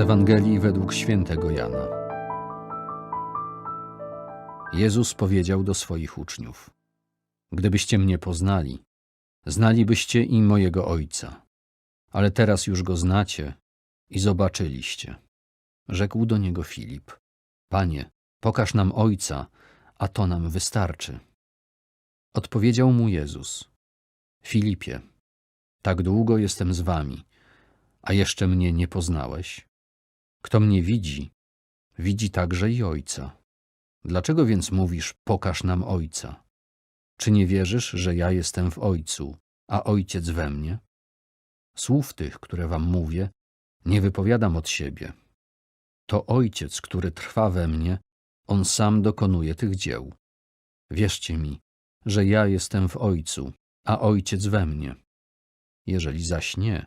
Ewangelii według świętego Jana. Jezus powiedział do swoich uczniów: Gdybyście mnie poznali, znalibyście i mojego Ojca. Ale teraz już go znacie i zobaczyliście. Rzekł do niego Filip: Panie, pokaż nam Ojca, a to nam wystarczy. Odpowiedział mu Jezus: Filipie, tak długo jestem z wami, a jeszcze mnie nie poznałeś? Kto mnie widzi, widzi także i Ojca. Dlaczego więc mówisz, pokaż nam Ojca? Czy nie wierzysz, że ja jestem w Ojcu, a Ojciec we mnie? Słów tych, które wam mówię, nie wypowiadam od siebie. To Ojciec, który trwa we mnie, On sam dokonuje tych dzieł. Wierzcie mi, że ja jestem w Ojcu, a Ojciec we mnie. Jeżeli zaś nie,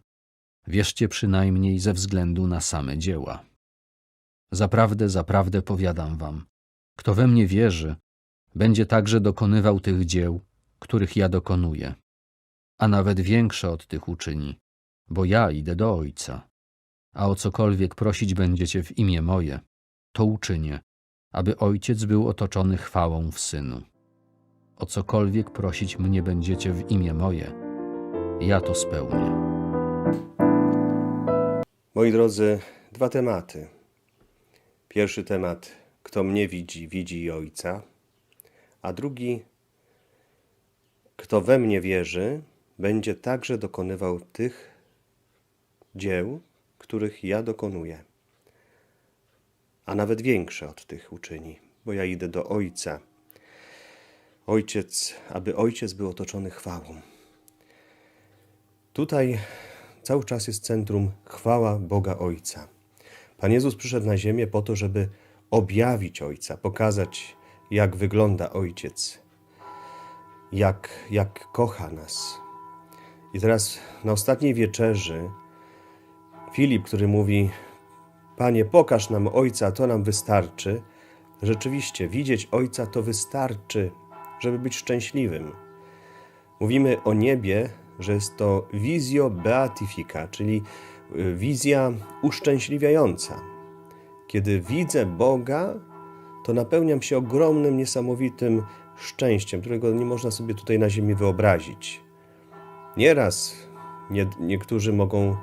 wierzcie przynajmniej ze względu na same dzieła. Zaprawdę, zaprawdę powiadam wam, kto we mnie wierzy, będzie także dokonywał tych dzieł, których ja dokonuję, a nawet większe od tych uczyni, bo ja idę do Ojca. A o cokolwiek prosić będziecie w imię moje, to uczynię, aby Ojciec był otoczony chwałą w Synu. O cokolwiek prosić mnie będziecie w imię moje, ja to spełnię. Moi drodzy, dwa tematy. Pierwszy temat, kto mnie widzi, widzi i Ojca, a drugi, kto we mnie wierzy, będzie także dokonywał tych dzieł, których ja dokonuję, a nawet większe od tych uczyni, bo ja idę do Ojca. Ojciec, aby Ojciec był otoczony chwałą. Tutaj cały czas jest centrum chwała Boga Ojca. Pan Jezus przyszedł na ziemię po to, żeby objawić Ojca, pokazać, jak wygląda Ojciec, jak, jak kocha nas. I teraz na ostatniej wieczerzy Filip, który mówi: Panie, pokaż nam Ojca, to nam wystarczy. Rzeczywiście, widzieć Ojca to wystarczy, żeby być szczęśliwym. Mówimy o niebie, że jest to wizjo beatifica, czyli y, wizja uszczęśliwiająca. Kiedy widzę Boga, to napełniam się ogromnym, niesamowitym szczęściem, którego nie można sobie tutaj na ziemi wyobrazić. Nieraz nie, niektórzy mogą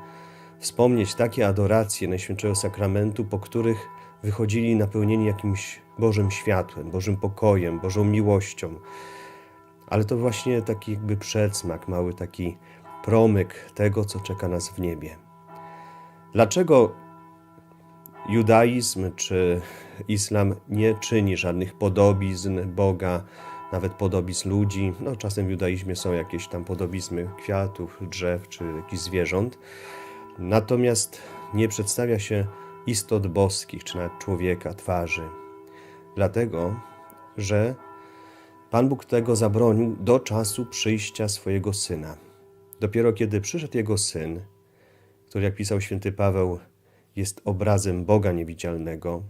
wspomnieć takie adoracje Najświętszego Sakramentu, po których wychodzili napełnieni jakimś Bożym światłem, Bożym pokojem, Bożą miłością. Ale to właśnie taki jakby przedsmak, mały taki promyk tego, co czeka nas w niebie. Dlaczego judaizm czy islam nie czyni żadnych podobizn Boga, nawet podobizn ludzi? No, czasem w judaizmie są jakieś tam podobizmy kwiatów, drzew czy jakichś zwierząt. Natomiast nie przedstawia się istot boskich, czy nawet człowieka, twarzy. Dlatego, że Pan Bóg tego zabronił do czasu przyjścia swojego Syna. Dopiero kiedy przyszedł Jego Syn, który, jak pisał święty Paweł, jest obrazem Boga niewidzialnego,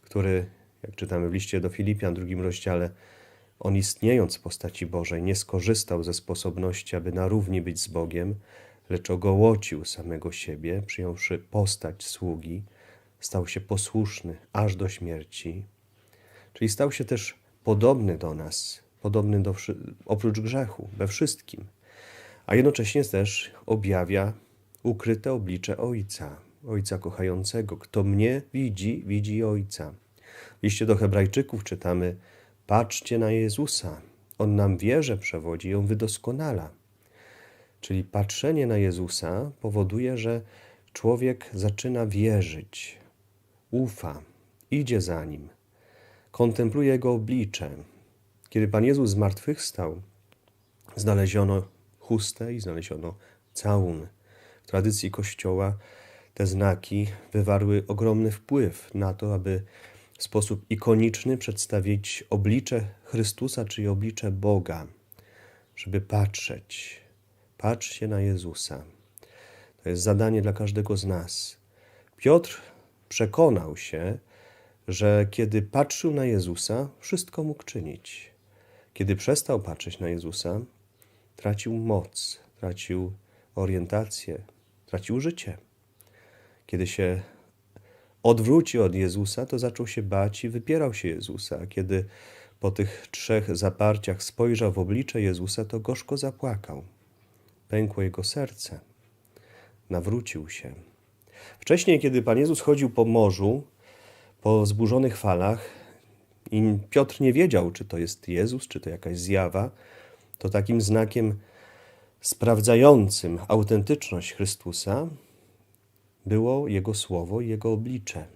który, jak czytamy w liście do Filipian, drugim rozdziale, on istniejąc w postaci Bożej, nie skorzystał ze sposobności, aby na równi być z Bogiem, lecz ogołocił samego siebie, przyjąwszy postać sługi, stał się posłuszny aż do śmierci. Czyli stał się też podobny do nas, podobny do, oprócz grzechu, we wszystkim, a jednocześnie też objawia ukryte oblicze Ojca, Ojca kochającego. Kto mnie widzi, widzi Ojca. W liście do Hebrajczyków czytamy: Patrzcie na Jezusa, On nam wierze przewodzi ją wydoskonala. Czyli patrzenie na Jezusa powoduje, że człowiek zaczyna wierzyć, ufa, idzie za nim, kontempluje jego oblicze. Kiedy Pan Jezus zmartwychwstał, znaleziono chustę i znaleziono całun. W tradycji Kościoła te znaki wywarły ogromny wpływ na to, aby w sposób ikoniczny przedstawić oblicze Chrystusa, czyli oblicze Boga, żeby patrzeć, Patrzcie na Jezusa. To jest zadanie dla każdego z nas. Piotr przekonał się, że kiedy patrzył na Jezusa, wszystko mógł czynić. Kiedy przestał patrzeć na Jezusa, tracił moc, tracił orientację, tracił życie. Kiedy się odwrócił od Jezusa, to zaczął się bać i wypierał się Jezusa. Kiedy po tych trzech zaparciach spojrzał w oblicze Jezusa, to gorzko zapłakał. Pękło jego serce. Nawrócił się. Wcześniej, kiedy Pan Jezus chodził po morzu, po zburzonych falach, i Piotr nie wiedział, czy to jest Jezus, czy to jakaś zjawa, to takim znakiem sprawdzającym autentyczność Chrystusa było Jego słowo i Jego oblicze.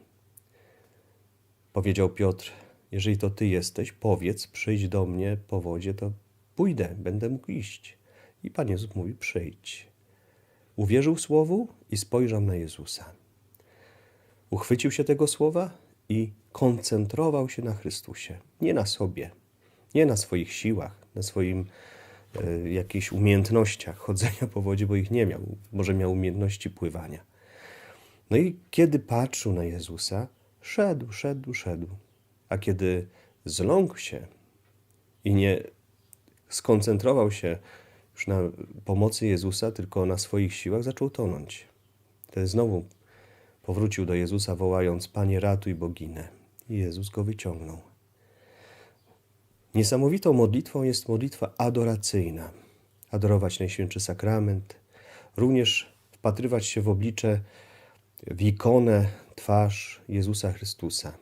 Powiedział Piotr: Jeżeli to Ty jesteś, powiedz, przyjdź do mnie po wodzie, to pójdę, będę mógł iść. I Pan Jezus mówi: Przyjdź. Uwierzył słowu i spojrzał na Jezusa. Uchwycił się tego słowa i koncentrował się na Chrystusie, nie na sobie, nie na swoich siłach, na swoim e, jakichś umiejętnościach chodzenia po wodzie, bo ich nie miał. Może miał umiejętności pływania. No i kiedy patrzył na Jezusa, szedł, szedł, szedł. A kiedy zląkł się i nie skoncentrował się już na pomocy Jezusa, tylko na swoich siłach, zaczął tonąć. Wtedy znowu powrócił do Jezusa, wołając: Panie, ratuj boginę. I Jezus go wyciągnął. Niesamowitą modlitwą jest modlitwa adoracyjna. Adorować Najświętszy Sakrament, również wpatrywać się w oblicze, w ikonę, twarz Jezusa Chrystusa.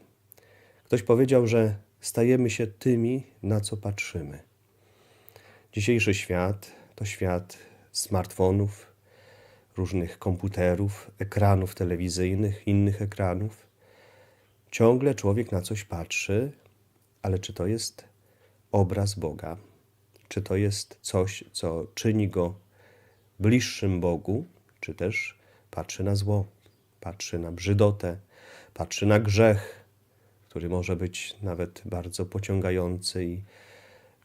Ktoś powiedział, że stajemy się tymi, na co patrzymy. Dzisiejszy świat to świat smartfonów, różnych komputerów, ekranów telewizyjnych, innych ekranów. Ciągle człowiek na coś patrzy, ale czy to jest obraz Boga? Czy to jest coś, co czyni go bliższym Bogu, czy też patrzy na zło, patrzy na brzydotę, patrzy na grzech, który może być nawet bardzo pociągający i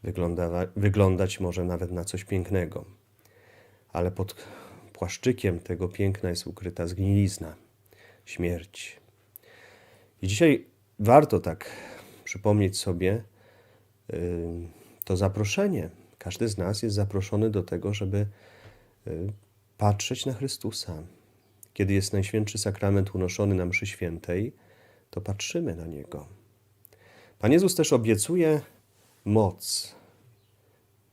wygląda, wyglądać może nawet na coś pięknego. Ale pod płaszczykiem tego piękna jest ukryta zgnilizna, śmierć. I dzisiaj warto tak przypomnieć sobie yy, to zaproszenie. Każdy z nas jest zaproszony do tego, żeby yy, patrzeć na Chrystusa. Kiedy jest Najświętszy Sakrament unoszony na mszy świętej, to patrzymy na Niego. Pan Jezus też obiecuje moc.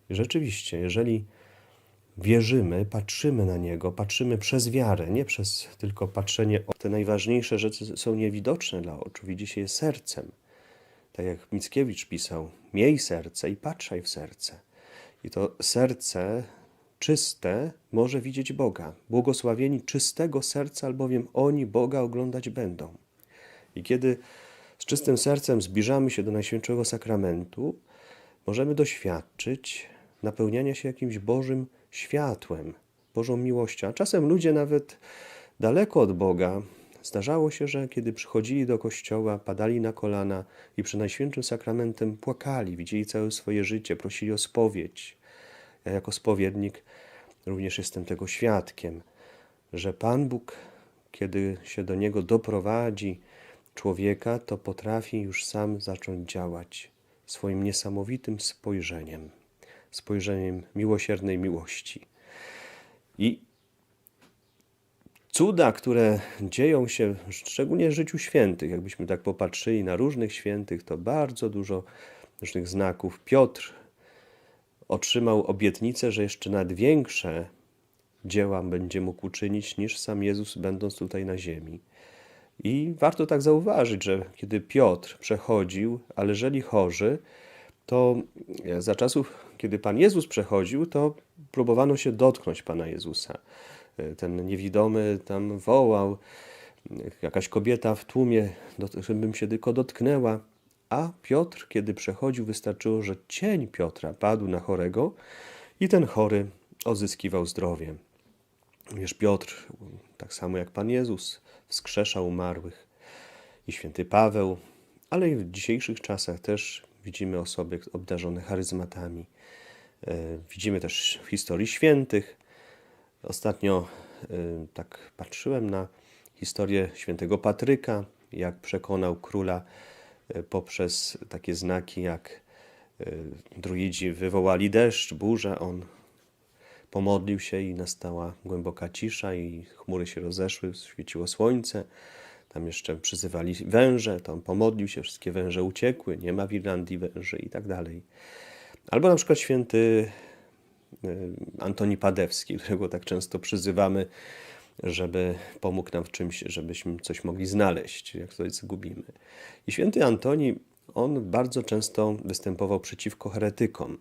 Rzeczywiście, jeżeli wierzymy, patrzymy na Niego, patrzymy przez wiarę, nie przez tylko patrzenie. Te najważniejsze rzeczy są niewidoczne dla oczu, widzi się je sercem. Tak jak Mickiewicz pisał, miej serce i patrzaj w serce. I to serce czyste może widzieć Boga. Błogosławieni czystego serca, albowiem oni Boga oglądać będą. I kiedy z czystym sercem zbliżamy się do Najświętszego Sakramentu, możemy doświadczyć napełniania się jakimś Bożym światłem, Bożą miłością. A czasem ludzie nawet daleko od Boga, zdarzało się, że kiedy przychodzili do kościoła, padali na kolana i przy Najświętszym Sakramentem płakali, widzieli całe swoje życie, prosili o spowiedź. Ja jako spowiednik również jestem tego świadkiem, że Pan Bóg, kiedy się do Niego doprowadzi człowieka, to potrafi już sam zacząć działać swoim niesamowitym spojrzeniem spojrzeniem miłosiernej miłości. I cuda, które dzieją się szczególnie w życiu świętych, jakbyśmy tak popatrzyli na różnych świętych, to bardzo dużo różnych znaków. Piotr otrzymał obietnicę, że jeszcze nawet większe dzieła będzie mógł uczynić niż sam Jezus, będąc tutaj na ziemi. I warto tak zauważyć, że kiedy Piotr przechodził, a leżeli chorzy, to za czasów, kiedy Pan Jezus przechodził, to próbowano się dotknąć Pana Jezusa. Ten niewidomy tam wołał, jakaś kobieta w tłumie, żebym się tylko dotknęła. A Piotr, kiedy przechodził, wystarczyło, że cień Piotra padł na chorego i ten chory odzyskiwał zdrowie. Wiesz, Piotr, tak samo jak Pan Jezus, wskrzeszał umarłych i święty Paweł, ale i w dzisiejszych czasach też widzimy osoby obdarzone charyzmatami. E, widzimy też w historii świętych. Ostatnio e, tak patrzyłem na historię świętego Patryka, jak przekonał króla e, poprzez takie znaki, jak druidzi wywołali deszcz, burzę, on pomodlił się i nastała głęboka cisza i chmury się rozeszły, świeciło słońce. Tam jeszcze przyzywali węże, to on pomodlił się, wszystkie węże uciekły, nie ma w Irlandii węży i tak dalej. Albo na przykład święty y, Antoni Padewski, którego tak często przyzywamy, żeby pomógł nam w czymś, żebyśmy coś mogli znaleźć, jak coś zgubimy. I święty Antoni, on bardzo często występował przeciwko heretykom.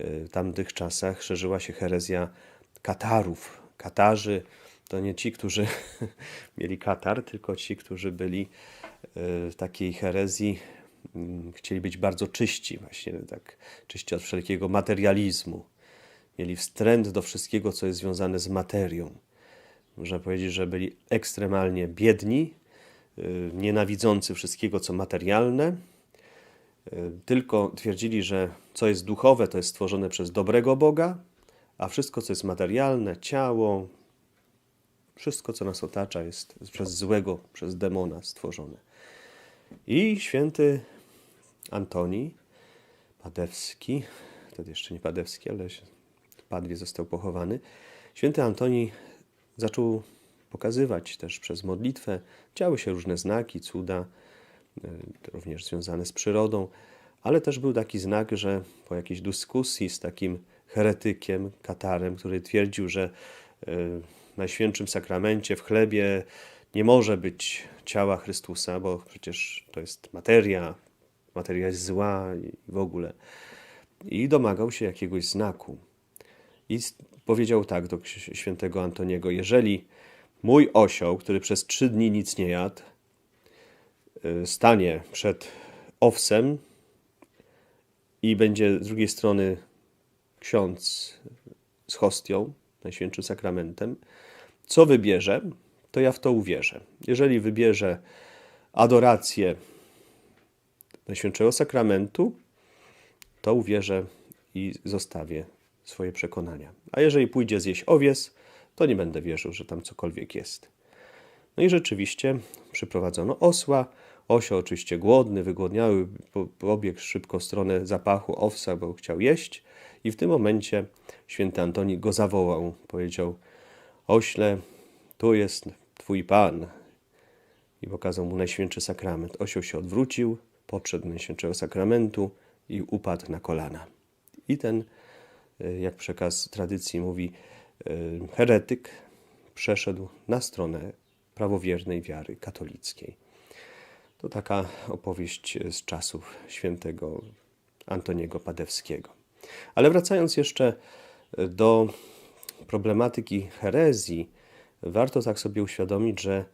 Y, W tamtych czasach szerzyła się herezja Katarów. Katarzy to nie ci, którzy mieli katar, tylko ci, którzy byli y, w takiej herezji, mm, chcieli być bardzo czyści, właśnie tak czyści od wszelkiego materializmu. Mieli wstręt do wszystkiego, co jest związane z materią. Można powiedzieć, że byli ekstremalnie biedni, y, nienawidzący wszystkiego, co materialne, y, tylko twierdzili, że co jest duchowe, to jest stworzone przez dobrego Boga, a wszystko, co jest materialne, ciało, wszystko, co nas otacza, jest przez złego, przez demona stworzone. I święty Antoni Padewski, wtedy jeszcze nie Padewski, ale w Padwie został pochowany. Święty Antoni zaczął pokazywać też przez modlitwę. Działy się różne znaki, cuda, y, również związane z przyrodą, ale też był taki znak, że po jakiejś dyskusji z takim heretykiem, katarem, który twierdził, że w Najświętszym Sakramencie w chlebie nie może być ciała Chrystusa, bo przecież to jest materia, materia jest zła i w ogóle. I domagał się jakiegoś znaku. I powiedział tak do świętego Antoniego: Jeżeli mój osioł, który przez trzy dni nic nie jadł, y, stanie przed owsem i będzie z drugiej strony ksiądz z hostią, Najświętszym Sakramentem, co wybierze, to ja w to uwierzę. Jeżeli wybierze adorację Najświętszego Sakramentu, to uwierzę i zostawię swoje przekonania. A jeżeli pójdzie zjeść owies, to nie będę wierzył, że tam cokolwiek jest. No i rzeczywiście przyprowadzono osła. Osioł oczywiście głodny, wygłodniały, po- pobiegł szybko w stronę zapachu owsa, bo chciał jeść. I w tym momencie święty Antoni go zawołał. Powiedział, ośle, tu jest twój Pan. I pokazał mu Najświętszy Sakrament. Osioł się odwrócił, podszedł Najświętszego Sakramentu i upadł na kolana. I ten, y, jak przekaz tradycji mówi, y, heretyk przeszedł na stronę prawowiernej wiary katolickiej. To taka opowieść z czasów świętego Antoniego Padewskiego. Ale wracając jeszcze do problematyki herezji, warto tak sobie uświadomić, że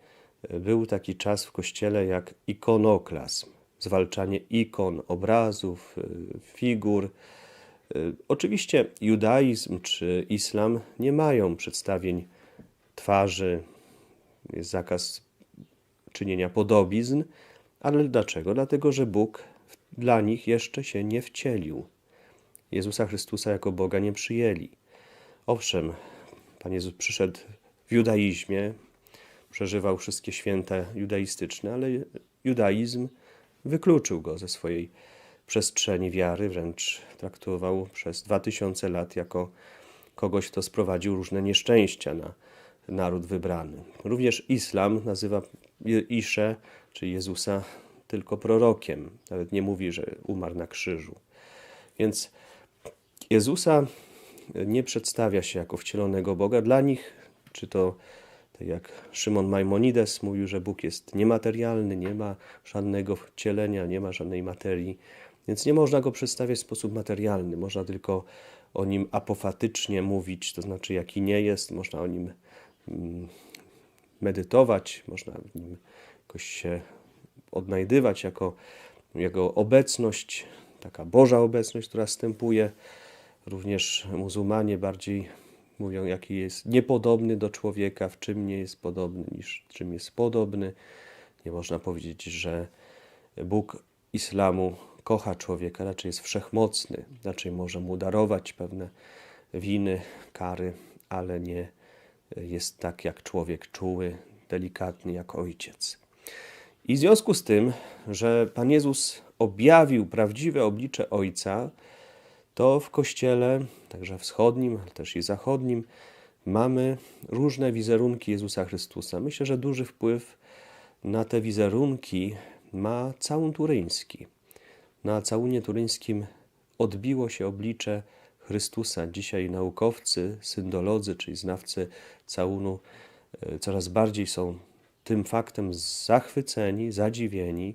był taki czas w kościele jak ikonoklazm, zwalczanie ikon, obrazów, y, figur. Y, Oczywiście judaizm czy islam nie mają przedstawień twarzy, jest zakaz czynienia podobizn, ale dlaczego? Dlatego, że Bóg dla nich jeszcze się nie wcielił. Jezusa Chrystusa jako Boga nie przyjęli. Owszem, Pan Jezus przyszedł w judaizmie, przeżywał wszystkie święta judaistyczne, ale judaizm wykluczył go ze swojej przestrzeni wiary, wręcz traktował przez dwa tysiące lat jako kogoś, kto sprowadził różne nieszczęścia na naród wybrany. Również islam nazywa Isze, czyli Jezusa, tylko prorokiem. Nawet nie mówi, że umarł na krzyżu. Więc Jezusa nie przedstawia się jako wcielonego Boga. Dla nich, czy to tak jak Szymon Maimonides mówił, że Bóg jest niematerialny, nie ma żadnego wcielenia, nie ma żadnej materii, więc nie można go przedstawiać w sposób materialny. Można tylko o nim apofatycznie mówić, to znaczy jaki nie jest, można o nim mm, medytować, można w nim jakoś się odnajdywać jako jego obecność, taka Boża obecność, która wstępuje. Również muzułmanie bardziej mówią, jaki jest niepodobny do człowieka, w czym nie jest podobny, niż czym jest podobny. Nie można powiedzieć, że Bóg islamu kocha człowieka, raczej jest wszechmocny, raczej może mu darować pewne winy, kary, ale nie jest tak jak człowiek czuły, delikatny jak ojciec. I w związku z tym, że Pan Jezus objawił prawdziwe oblicze Ojca, to w Kościele, także wschodnim, ale też i zachodnim, mamy różne wizerunki Jezusa Chrystusa. Myślę, że duży wpływ na te wizerunki ma całun turyński. Na całunie turyńskim odbiło się oblicze Chrystusa. Dzisiaj naukowcy, syndolodzy, czyli znawcy całunu, e, coraz bardziej są tym faktem zachwyceni, zadziwieni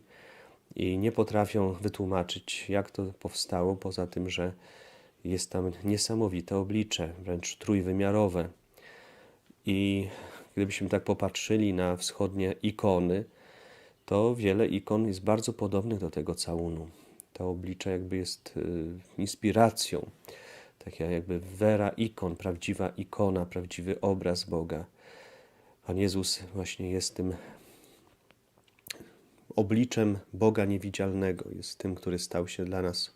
i nie potrafią wytłumaczyć, jak to powstało, poza tym, że jest tam niesamowite oblicze, wręcz trójwymiarowe. I gdybyśmy tak popatrzyli na wschodnie ikony, to wiele ikon jest bardzo podobnych do tego całunu. To oblicze jakby jest y, inspiracją, taka jakby wera ikon, prawdziwa ikona, prawdziwy obraz Boga. Pan Jezus właśnie jest tym obliczem Boga niewidzialnego, jest tym, który stał się dla nas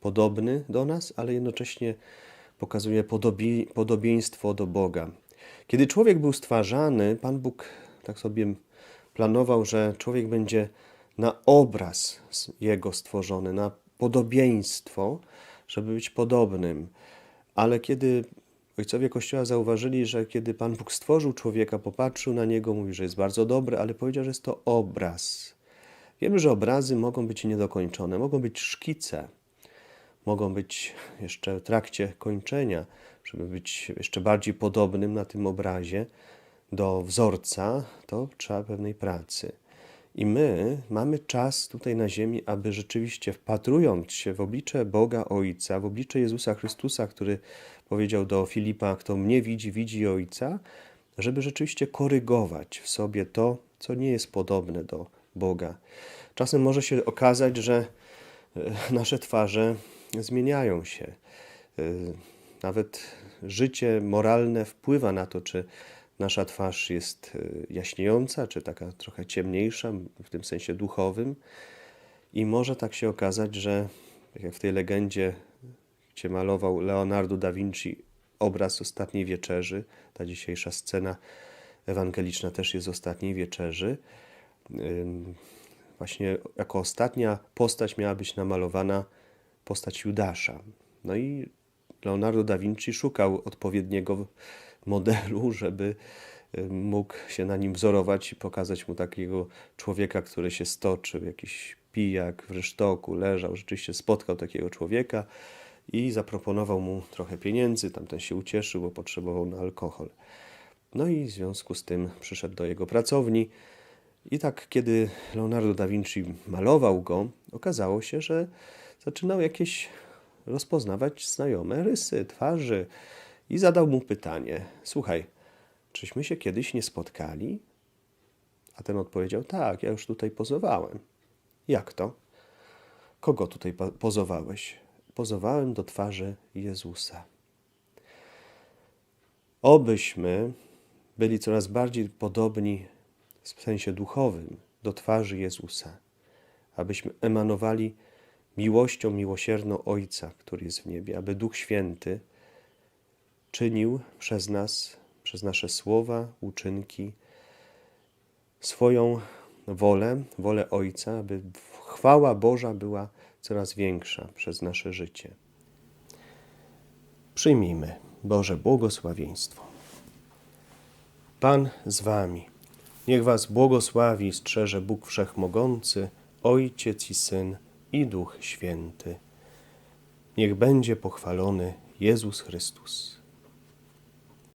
podobny do nas, ale jednocześnie pokazuje podobie, podobieństwo do Boga. Kiedy człowiek był stwarzany, Pan Bóg tak sobie planował, że człowiek będzie na obraz Jego stworzony, na podobieństwo, żeby być podobnym. Ale kiedy ojcowie Kościoła zauważyli, że kiedy Pan Bóg stworzył człowieka, popatrzył na niego, mówi, że jest bardzo dobry, ale powiedział, że jest to obraz. Wiemy, że obrazy mogą być niedokończone, mogą być szkice, mogą być jeszcze w trakcie kończenia, żeby być jeszcze bardziej podobnym na tym obrazie do wzorca, to trzeba pewnej pracy. I my mamy czas tutaj na ziemi, aby rzeczywiście wpatrując się w oblicze Boga Ojca, w oblicze Jezusa Chrystusa, który powiedział do Filipa, kto mnie widzi, widzi Ojca, żeby rzeczywiście korygować w sobie to, co nie jest podobne do Boga. Czasem może się okazać, że e, nasze twarze zmieniają się. E, Nawet życie moralne wpływa na to, czy nasza twarz jest e, jaśniejąca, czy taka trochę ciemniejsza, w tym sensie duchowym. I może tak się okazać, że tak jak w tej legendzie, gdzie malował Leonardo da Vinci obraz Ostatniej Wieczerzy, ta dzisiejsza scena ewangeliczna też jest Ostatniej Wieczerzy, właśnie jako ostatnia postać miała być namalowana postać Judasza. No i Leonardo da Vinci szukał odpowiedniego modelu, żeby mógł się na nim wzorować i pokazać mu takiego człowieka, który się stoczył, jakiś pijak w rysztoku, leżał, rzeczywiście spotkał takiego człowieka i zaproponował mu trochę pieniędzy, tamten się ucieszył, bo potrzebował na alkohol. No i w związku z tym przyszedł do jego pracowni i tak, kiedy Leonardo da Vinci malował go, okazało się, że zaczynał jakieś rozpoznawać znajome rysy twarzy i zadał mu pytanie: Słuchaj, czyśmy się kiedyś nie spotkali? A ten odpowiedział: Tak, ja już tutaj pozowałem. Jak to? Kogo tutaj po- pozowałeś? Pozowałem do twarzy Jezusa. Obyśmy byli coraz bardziej podobni w sensie duchowym do twarzy Jezusa, abyśmy emanowali miłością miłosierną Ojca, który jest w niebie, aby Duch Święty czynił przez nas, przez nasze słowa, uczynki, swoją wolę, wolę Ojca, aby chwała Boża była coraz większa przez nasze życie. Przyjmijmy Boże błogosławieństwo. Pan z wami. Niech was błogosławi i strzeże Bóg Wszechmogący, Ojciec i Syn i Duch Święty. Niech będzie pochwalony Jezus Chrystus.